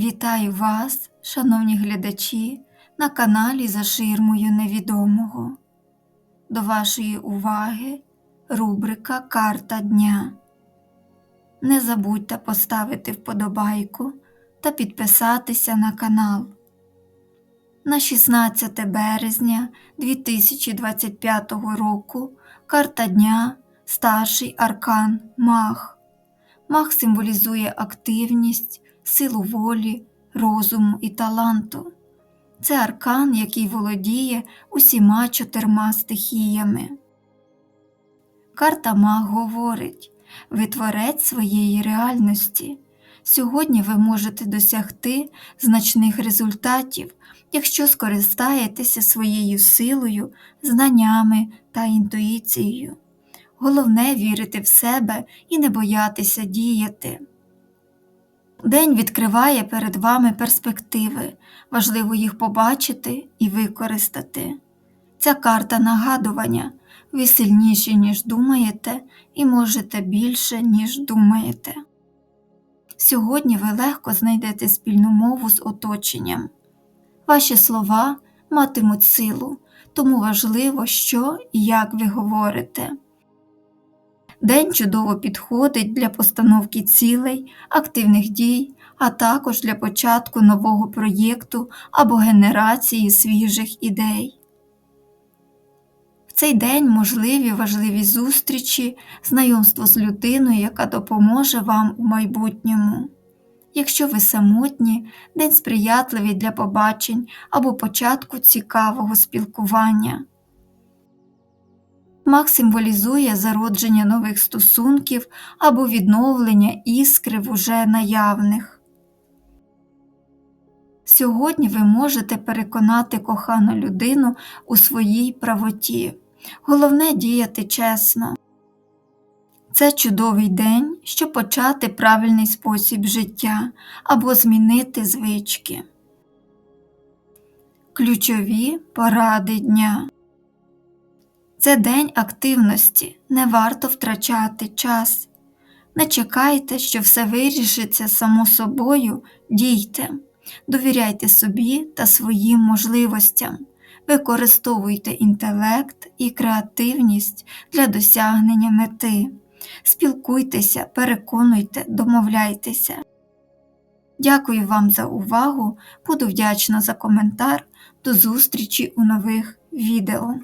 Вітаю вас, шановні глядачі, на каналі За ширмою невідомого. До вашої уваги рубрика Карта дня. Не забудьте поставити вподобайку та підписатися на канал. На 16 березня 2025 року карта дня Старший аркан Мах. Мах символізує активність, силу волі, розуму і таланту. Це аркан, який володіє усіма чотирма стихіями. Карта Маг говорить ви творець своєї реальності. Сьогодні ви можете досягти значних результатів, якщо скористаєтеся своєю силою, знаннями та інтуїцією. Головне вірити в себе і не боятися діяти. День відкриває перед вами перспективи, важливо їх побачити і використати. Ця карта нагадування ви сильніші, ніж думаєте, і можете більше, ніж думаєте. Сьогодні ви легко знайдете спільну мову з оточенням. Ваші слова матимуть силу, тому важливо, що і як ви говорите. День чудово підходить для постановки цілей, активних дій, а також для початку нового проєкту або генерації свіжих ідей. В цей день можливі важливі зустрічі, знайомство з людиною, яка допоможе вам у майбутньому. Якщо ви самотні, день сприятливий для побачень або початку цікавого спілкування. Маг символізує зародження нових стосунків або відновлення іскри в уже наявних. Сьогодні ви можете переконати кохану людину у своїй правоті. Головне діяти чесно. Це чудовий день, щоб почати правильний спосіб життя або змінити звички. Ключові поради дня. Це день активності, не варто втрачати час. Не чекайте, що все вирішиться само собою, дійте, довіряйте собі та своїм можливостям, використовуйте інтелект і креативність для досягнення мети, спілкуйтеся, переконуйте, домовляйтеся. Дякую вам за увагу, буду вдячна за коментар. До зустрічі у нових відео.